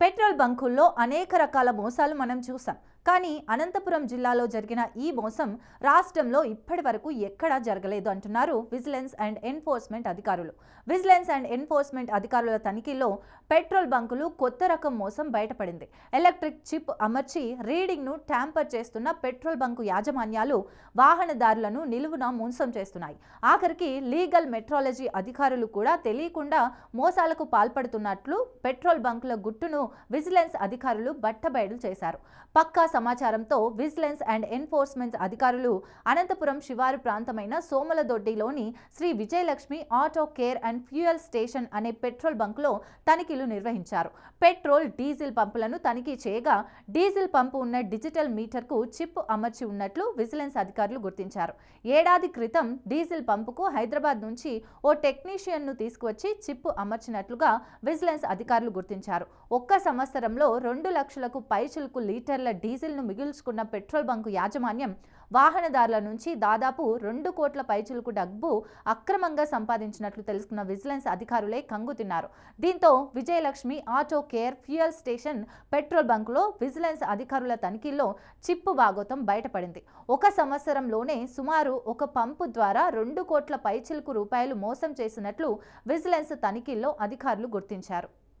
Petrol బంకుల్లో అనేక రకాల మోసాలు మనం చూసాం. కానీ అనంతపురం జిల్లాలో జరిగిన ఈ మోసం రాష్ట్రంలో ఇప్పటి వరకు ఎక్కడా జరగలేదు అంటున్నారు విజిలెన్స్ అండ్ ఎన్ఫోర్స్మెంట్ అధికారులు. విజిలెన్స్ అండ్ ఎన్ఫోర్స్మెంట్ అధికారుల తనిఖీలో పెట్రోల్ బంకులు కొత్త రకం మోసం బయటపడింది. ఎలక్ట్రిక్ చిప్ అమర్చి రీడింగ్ను ట్యాంపర్ చేస్తున్న పెట్రోల్ బంకు యాజమాన్యాలు వాహనదారులను నిలువున మోసం చేస్తున్నాయి. ఆఖరికి లీగల్ మెట్రాలజీ అధికారులు కూడా తెలియకుండా మోసాలకు పాల్పడుతున్నట్లు పెట్రోల్ బంకుల గుట్టును విజిలెన్స్ అధికారులు బట్టబయలు చేశారు. పక్కా సమాచారంతో విజిలెన్స్ అండ్ ఎన్ఫోర్స్మెంట్ అధికారులు అనంతపురం శివారు ప్రాంతమైన సోమలదొడ్డిలోని Sri Vijayalakshmi auto care and fuel station అనే పెట్రోల్ బంక్లో తనిఖీలు నిర్వహించారు. పెట్రోల్ డీజిల్ పంపులను తనిఖీ చేయగా డీజిల్ పంపు ఉన్న డిజిటల్ మీటర్కు చిప్ అమర్చి ఉన్నట్లు విజిలెన్స్ అధికారులు గుర్తించారు. ఏడాది క్రితం డీజిల్ పంపుకు హైదరాబాద్ నుంచి ఓ టెక్నీషియన్ను తీసుకువచ్చి చిప్ అమర్చినట్లుగా విజిలెన్స్ అధికారులు గుర్తించారు. ఒక్క సంవత్సరంలో రెండు లక్షలకు పైచులకు లీటర్ల డీజిల్ను మిగుల్చుకున్న పెట్రోల్ బంకు యాజమాన్యం వాహనదారుల నుంచి దాదాపు రెండు కోట్ల పైచులకు డబ్బు అక్రమంగా సంపాదించినట్లు తెలుసుకున్న విజిలెన్స్ అధికారులే కంగుతున్నారు దీంతో Vijayalakshmi auto care fuel station petrol బంకులో vigilance అధికారుల తనిఖీల్లో చిప్పు భాగోతం బయటపడింది. ఒక సంవత్సరంలోనే సుమారు ఒక పంపు ద్వారా రెండు కోట్ల పైచిలుకు రూపాయలు మోసం చేసినట్లు విజిలెన్స్ తనిఖీల్లో అధికారులు గుర్తించారు.